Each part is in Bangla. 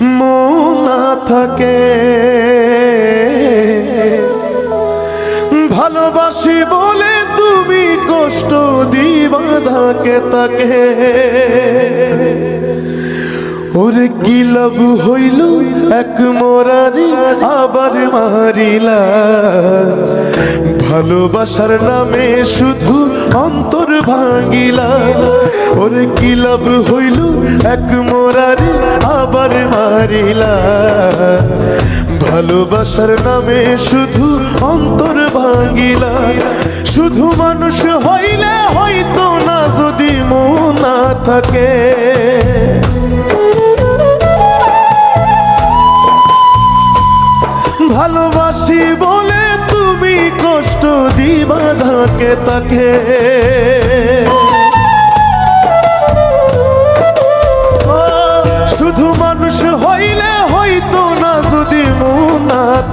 মন থাকে। ভালোবাসি বলে তুমি কষ্ট দিবা যাকে তাকে। ওরে কি লাভ হইল এক মরারি আবার মারিলা। ভালোবাসার নামে শুধু অন্তর ভাঙিলা। ওরে কি লাভ হইল এক মরারি আবার মারিলা। ভালোবাসার নামে শুধু অন্তর ভাঙিলা। শুধু মানুষ হইলে হয়তো না, যদি মন না থাকে। ভালোবাসি বলে তুমি কষ্ট দিবা যাকে তাকে।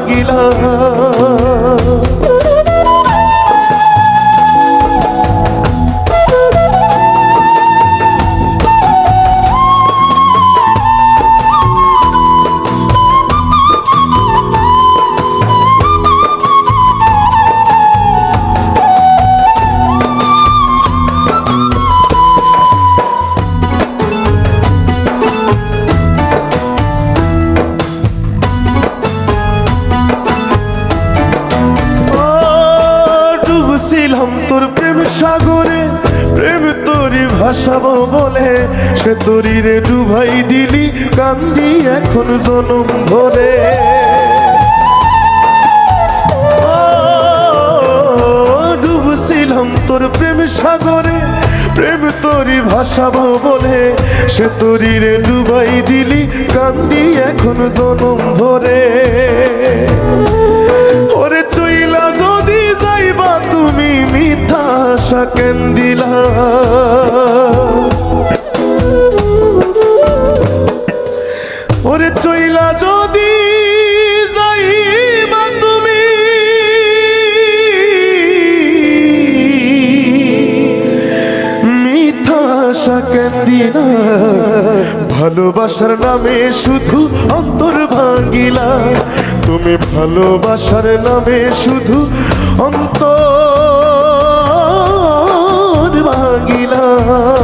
ভাঙিলা সাগরে প্রেম তোরি ভাসাবো বলে, সে তোরি রে ডুবাই দিলি কান্দি এখন জনম ভরে ডুবছিলাম তোর প্রেম সাগরে, প্রেম তোরি ভাসাবো বলে, সে তোরি রে ডুবাই দিলি কান্দি এখন জনম ভরে ওরে চইলা আশা কেন দিলা ওরে চইলা যদি তুমি। দিলা ভালোবাসার নামে শুধু অন্তর ভাঙিলা। তুমি ভালোবাসার নামে শুধু অন্তর ভাঙিলা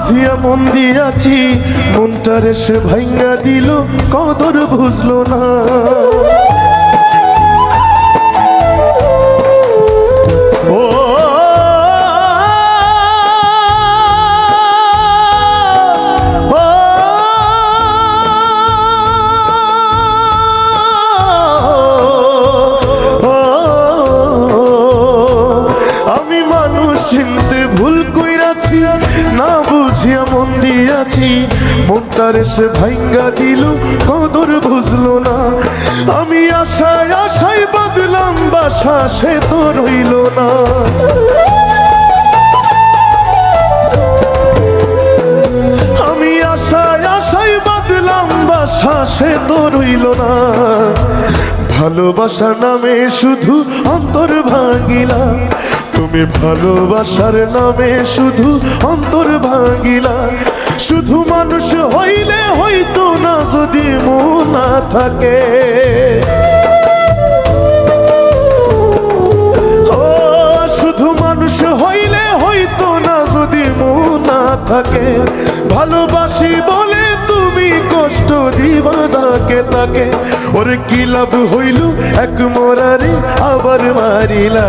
বুঝিয়া মন দিয়াছি মনটারে সে ভাইঙ্গা দিল কদর বুঝলো না। আমি মানুষ চিনতে ভুল কইরাছি, না বুঝিয়া মন দিয়াছি। মনটার সে ভাঙ্গা দিল, কদর বুঝলো না। আমি আশায় আশায় বদলাম, বাসা সে তো রইল না। আমি সে তো রইল না। ভালোবাসার নামে শুধু অন্তর ভাঙিলাম। তুমি ভালোবাসার নামে শুধু অন্তর ভাঙিলা। শুধু মানুষ হইলে হইতো না যদি মন না থাকে। হইলে হইতো না যদি মন না থাকে। ভালোবাসি বলে তুমি কষ্ট দিবা যাকে তাকে। ওরে কি লাভ হইল? এক মোরারে আবার মারিলা।